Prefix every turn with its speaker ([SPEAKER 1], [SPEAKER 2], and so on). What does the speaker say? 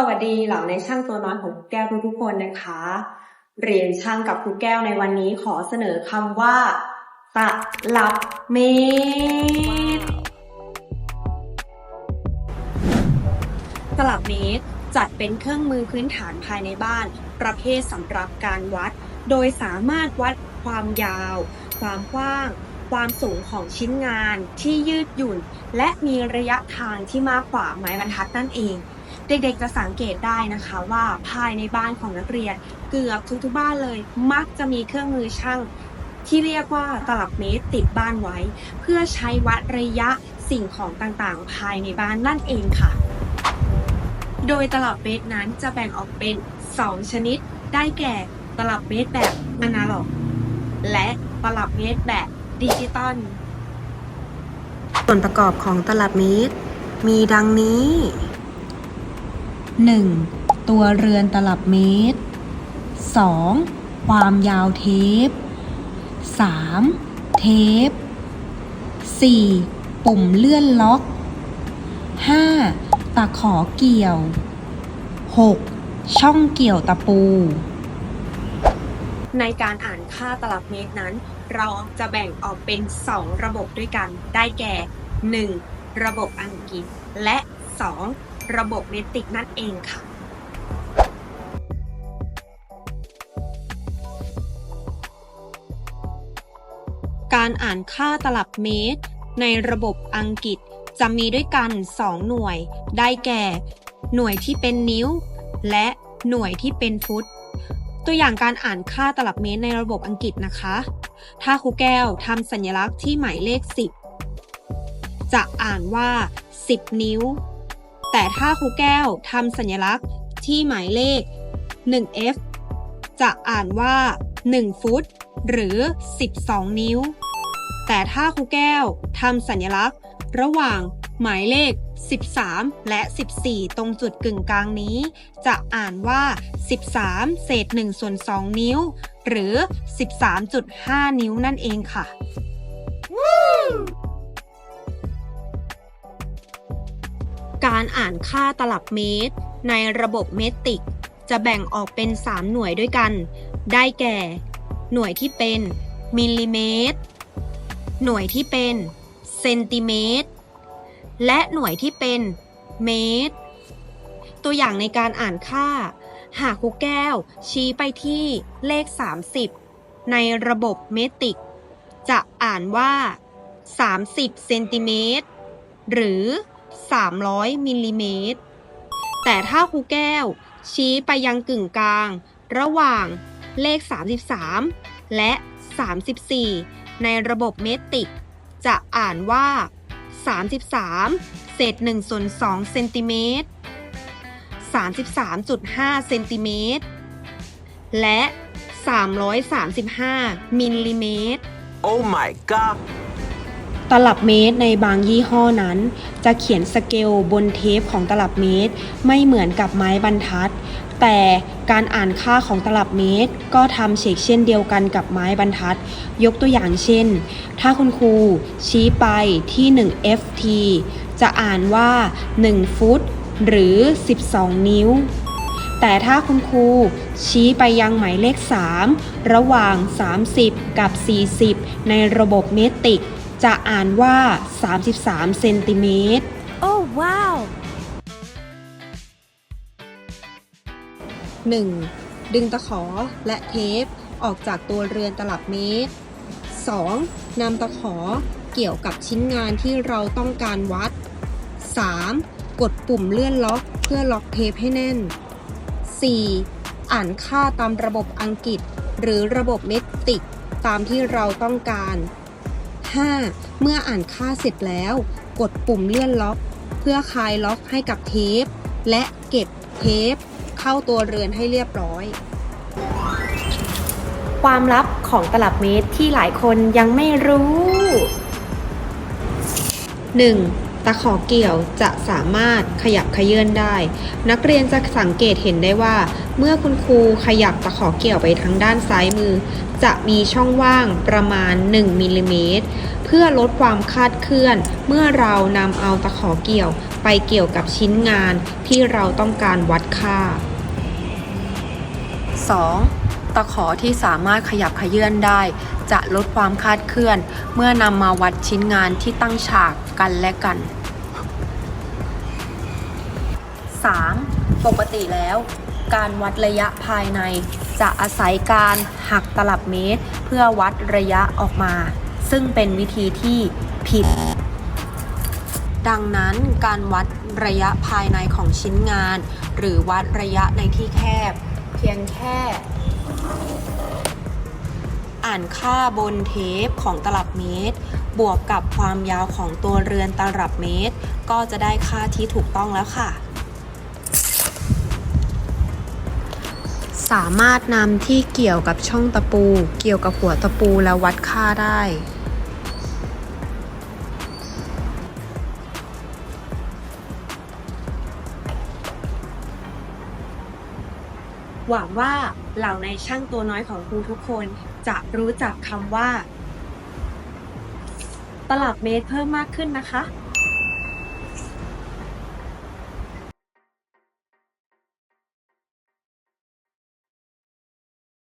[SPEAKER 1] สวัสดีเหล่าในช่างตัวน้อยของแก้วทุกๆคนนะคะ เรียนช่างกับครูแก้วในวันนี้ขอเสนอคำว่าตลับเมตรตลับเมตรจัดเป็นเครื่องมือพื้นฐานภายในบ้าน ประเภทสำหรับการวัด โดยสามารถวัดความยาว ความกว้าง ความสูงของชิ้นงานที่ยืดหยุ่น และมีระยะทางที่มากกว่าไม้บรรทัดนั่นเอง เด็กๆจะสังเกตได้นะคะว่าภายในบ้านของนักเรียนเกือบทุกๆบ้านเลย มักจะมีเครื่องมือช่างที่เรียกว่าตลับเมตรติดบ้านไว้ เพื่อใช้วัดระยะสิ่งของต่างๆ ภายในบ้านนั่นเองค่ะ โดยตลับเมตรนั้นจะแบ่งออกเป็น 2 ชนิด ได้แก่ตลับเมตรแบบอนาล็อก และตลับเมตรแบบดิจิตอล
[SPEAKER 2] ส่วนประกอบของตลับเมตร มีดังนี้ 1. ตัวเรือนตลับเมตร 2. ความยาวเทป 3. เทป 4. ปุ่มเลื่อนล็อก 5. ตะขอเกี่ยว 6. ช่องเกี่ยวตะปู
[SPEAKER 1] ในการอ่านค่าตลับเมตรนั้น เราจะแบ่งออกเป็น 2 ระบบด้วยกัน ได้แก่ 1. ระบบอังกฤษ และ 2. ระบบเมตริกนั่นเองค่ะการอ่านค่าตลับเมตร ในระบบอังกฤษจะมีด้วยกัน 2 หน่วย ได้แก่ หน่วยที่เป็นนิ้ว และหน่วยที่เป็นฟุต ตัวอย่างการอ่านค่าตลับเมตรในระบบอังกฤษนะคะ ถ้าครูแก้วทำสัญลักษณ์ที่หมายเลข 10 จะอ่านว่า 10 นิ้ว แต่ถ้าครูแก้วทำสัญลักษณ์ที่หมายเลข 1f จะอ่านว่า 1 ฟุต หรือ 12 นิ้ว แต่ถ้าครูแก้วทำสัญลักษณ์ ระหว่างหมายเลข 13 และ 14 ตรงจุดกึ่งกลางนี้ จะอ่านว่า 13 เศษ1ส่วน 2 นิ้ว หรือ 13.5 นิ้วนั่นเองค่ะ การอ่านค่าตลับเมตร ในระบบเมตริก จะแบ่งออกเป็น 3 หน่วยด้วยกัน ได้แก่ หน่วยที่เป็นมิลลิเมตร หน่วยที่เป็นเซนติเมตร และหน่วยที่เป็นเมตร ตัวอย่างในการอ่านค่า หากครูแก้วชี้ไปที่เลข 30 ในระบบเมตริก จะอ่านว่า 30 เซนติเมตร หรือ 300มิลลิเมตร แต่ถ้าครูแก้ว ชี้ไปยังกึ่งกลาง ระหว่างเลข 33 และ 34 ในระบบเมตริก จะอ่านว่า 33 เศษ1ส่วน2เซนติเมตร 33.5 เซนติเมตร และ 335 มิลลิเมตร
[SPEAKER 3] Oh my god!
[SPEAKER 2] ตลับเมตรในบางยี่ห้อนั้น จะเขียนสเกลบนเทปของตลับเมตร ไม่เหมือนกับไม้บรรทัด แต่การอ่านค่าของตลับเมตร ก็ทำเฉกเช่นเดียวกันกับไม้บรรทัด ยกตัวอย่างเช่น ถ้าคุณครูชี้ไปที่ 1 ft จะอ่านว่า 1 ฟุต หรือ 12 นิ้วแต่ถ้าคุณครูชี้ไปยังหมายเลข 3 ระหว่าง 30 กับ 40 ในระบบเมตริก จะอ่านว่า 33 เซนติเมตร
[SPEAKER 4] Oh wow!
[SPEAKER 1] 1. ดึงตะขอและเทปออกจากตัวเรือนตลับเมตร 2. นำตะขอเกี่ยวกับชิ้นงานที่เราต้องการวัด 3. กดปุ่มเลื่อนล็อกเพื่อล็อกเทปให้แน่น 4. อ่านค่าตามระบบอังกฤษ หรือระบบเมตริก ตามที่เราต้องการ 5. เมื่ออ่านค่าเสร็จแล้ว กดปุ่มเลื่อนล็อก เพื่อคลายล็อกให้กับเทป และเก็บเทป เข้าตัวเรือนให้เรียบร้อย ความลับของตลับเมตรที่หลายคนยังไม่รู้ 1. ตะขอเกี่ยวจะสามารถขยับขยื่นได้ นักเรียนจะสังเกตเห็นได้ว่า เมื่อคุณครูขยับตะขอเกี่ยวไปทางด้านซ้ายมือ จะมีช่องว่างประมาณ 1มิลลิเมตรเพื่อลดความคลาดเคลื่อน เมื่อเรานำเอาตะขอเกี่ยวไป
[SPEAKER 5] ไปเกี่ยวกับชิ้นงานที่เราต้องการวัดค่า
[SPEAKER 1] 2. ตะขอที่สามารถขยับขยื่นได้ จะลดความคาดเคลื่อน เมื่อนำมาวัดชิ้นงานที่ตั้งฉากกันและกัน 3. ปกติแล้ว การวัดระยะภายใน จะอาศัยการหักตลับเมตร เพื่อวัดระยะออกมา ซึ่งเป็นวิธีที่ผิด ดังนั้นการวัดระยะภายในของชิ้นงาน หรือวัดระยะในที่แคบ เพียงแค่ อ่านค่าบนเทปของตลับเมตร บวกกับความยาวของตัวเรือนตลับเมตร ก็จะได้ค่าที่ถูกต้องแล้วค่ะ สามารถนำที่เกี่ยวกับช่องตะปู เกี่ยวกับหัวตะปูแล้ววัดค่าได้
[SPEAKER 5] หวังว่าเหล่าในช่างตัวน้อยของครูทุกคน จะรู้จักคำว่า ตลับเมตรเพิ่มมากขึ้นนะคะ